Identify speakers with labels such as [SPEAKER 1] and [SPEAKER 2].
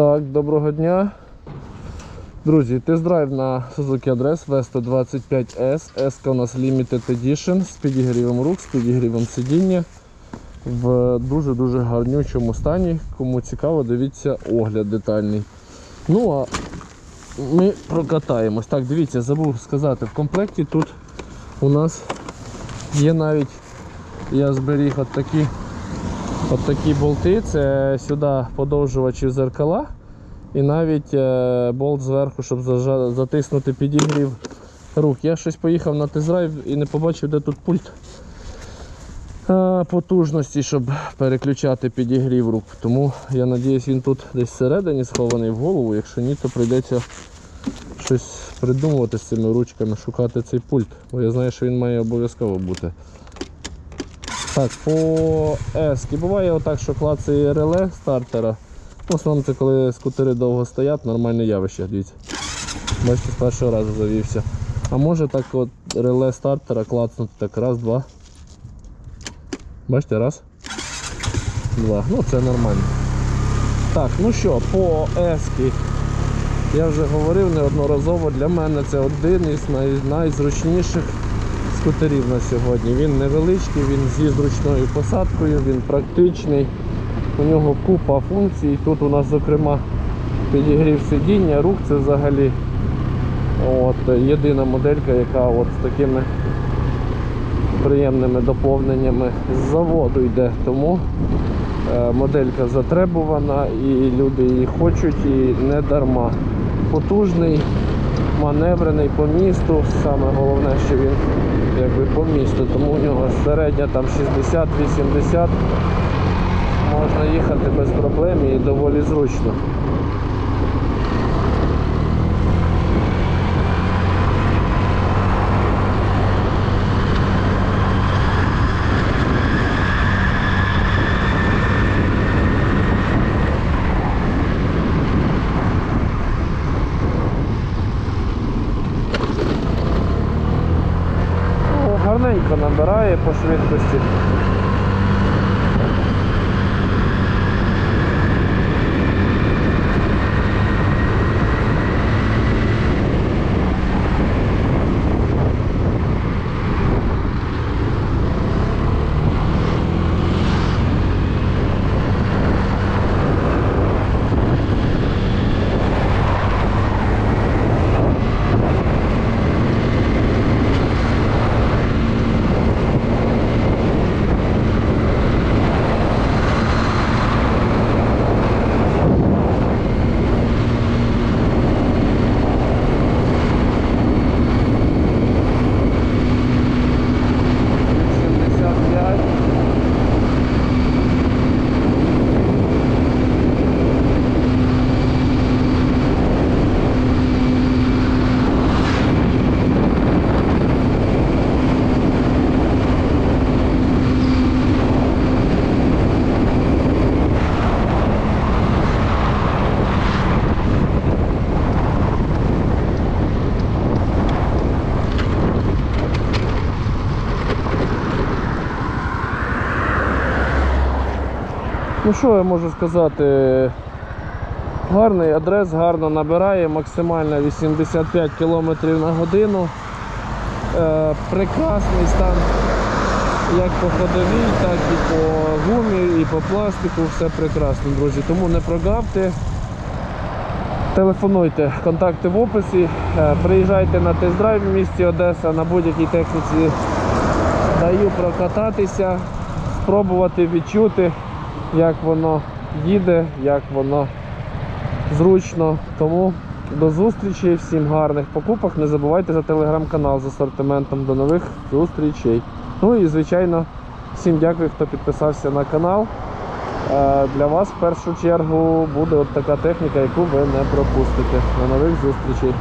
[SPEAKER 1] Так, доброго дня. Друзі, тест-драйв на Suzuki Address V125S. S у нас Limited Edition з підігрівом рук, з підігрівом сидіння. В дуже-дуже гарнючому стані. Кому цікаво, дивіться огляд детальний. Ну а ми прокатаємось. Так, дивіться, забув сказати, в комплекті тут у нас є навіть, я зберіг от такі От такі болти, це сюди подовжувачі зеркала і навіть е, болт зверху, щоб затиснути підігрів рук. Я щось поїхав на тест-драйв і не побачив, де тут пульт е, потужності, щоб переключати підігрів рук. Тому я сподіваюся, він тут десь всередині схований в голову. Якщо ні, то прийдеться щось придумувати з цими ручками, шукати цей пульт. Бо я знаю, що він має обов'язково бути. Так, по S. Буває отак, що клацає реле стартера. В основному це коли скутери довго стоять, нормальне явище, дивіться. Бачите, з першого разу завівся. А може так от реле стартера клацнути так раз, два. Бачите, раз. Два. Ну це нормально. Так, ну що, по S. Я вже говорив неодноразово, для мене це один із най- найзручніших скутерів на сьогодні. Він невеличкий, він зі зручною посадкою, він практичний. У нього купа функцій. Тут у нас, зокрема, підігрів сидіння, рук це взагалі от, єдина моделька, яка от з такими приємними доповненнями з заводу йде. Тому е, моделька затребувана і люди її хочуть і не дарма. Потужний, маневрений по місту. Саме головне, що він якби по місту, тому у нього середня там 60-80 можна їхати без проблем і доволі зручно. Ну, набирає по швидкості. Ну що я можу сказати? Гарний адрес, гарно набирає, максимально 85 км на годину. Е, прекрасний стан як по ходовій, так і по гумі, і по пластику, все прекрасно, друзі. Тому не прогавте. Телефонуйте, контакти в описі. Е, Приїжджайте на тест-драйв в місті Одеса на будь-якій техніці. Даю прокататися, спробувати відчути, як воно їде, як воно зручно. Тому до зустрічі, всім гарних покупок. Не забувайте за телеграм-канал з асортиментом. До нових зустрічей. Ну і звичайно, всім дякую, хто підписався на канал. Е, Для вас в першу чергу буде от така техніка, яку ви не пропустите. До нових зустрічей.